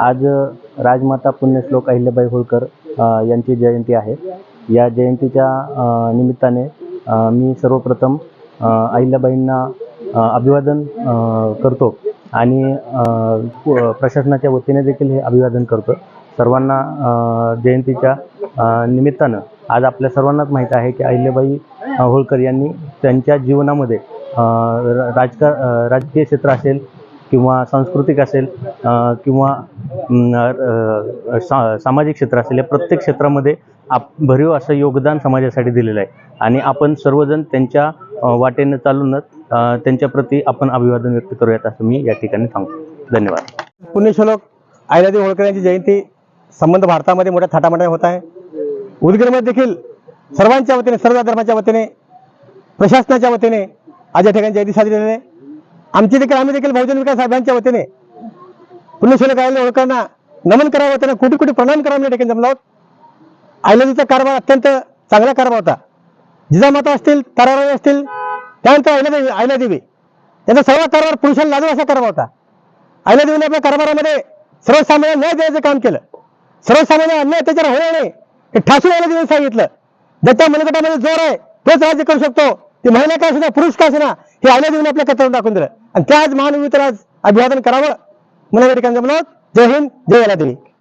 आज राजमाता पुण्यश्लोक अहिल्याबाई होळकर यांची जयंती आहे. या जयंतीच्या निमित्ताने मी सर्वप्रथम अहिल्याबाईंना अभिवादन करतो आणि प्रशासनाच्या वतीने देखील हे अभिवादन करतो. सर्वांना जयंतीच्या निमित्तानं आज आपल्या सर्वांनाच माहीत आहे की अहिल्याबाई होळकर यांनी त्यांच्या जीवनामध्ये राजकार राजकीय क्षेत्र असेल किंवा सांस्कृतिक असेल किंवा सा सामाजिक क्षेत्र असेल या प्रत्येक क्षेत्रामध्ये आप भरीव असं योगदान समाजासाठी दिलेलं आहे. आणि आपण सर्वजण त्यांच्या वाटेनं चालूनच त्यांच्याप्रती आपण अभिवादन व्यक्त करूयात असं मी या ठिकाणी सांगतो. धन्यवाद. पुण्यश्लोक अहिल्यादेवी होळकर यांची जयंती संबंध भारतामध्ये मोठ्या थाटामाटाने होत आहे. उदगीरमध्ये देखील सर्वांच्या वतीने सर्व धर्माच्या वतीने प्रशासनाच्या वतीने आज या ठिकाणी जयंती साजरी झालेली आहे. आमची देखील आम्ही देखील बहुजन विकास साहेबांच्या वतीने पुण्यश्लोक अहिल्या ओळखांना? नमन करावं त्यांना कुठे कुठे प्रणाम करावं या ठिकाणी जमलो कारभार अत्यंत चांगला कारभार होता. जिजामाता असतील ताराराणी असतील त्यानंतर आयलादेवी आयलादेवी त्यांचा सर्व कारभार पुरुषांना लागू असा कारभार होता. आयलादेवीने आपल्या कारभारामध्ये सर्वसामान्य न्याय द्यायचं काम केलं. सर्वसामान्य अन्याय त्याच्यावर होणार नाही. हे ठासून आयलादेवीने सांगितलं. ज्याच्या मनगटामध्ये जोर आहे तोच राज्य करू शकतो. ती महिला का असणार पुरुष का असणार हे आयलादेवीने आपल्या कथावर दाखवून दिलं. आणि त्या आज महानवी आज अभिवादन करावं మునగడి కంజంలో జై హింద్ జై అలదిరి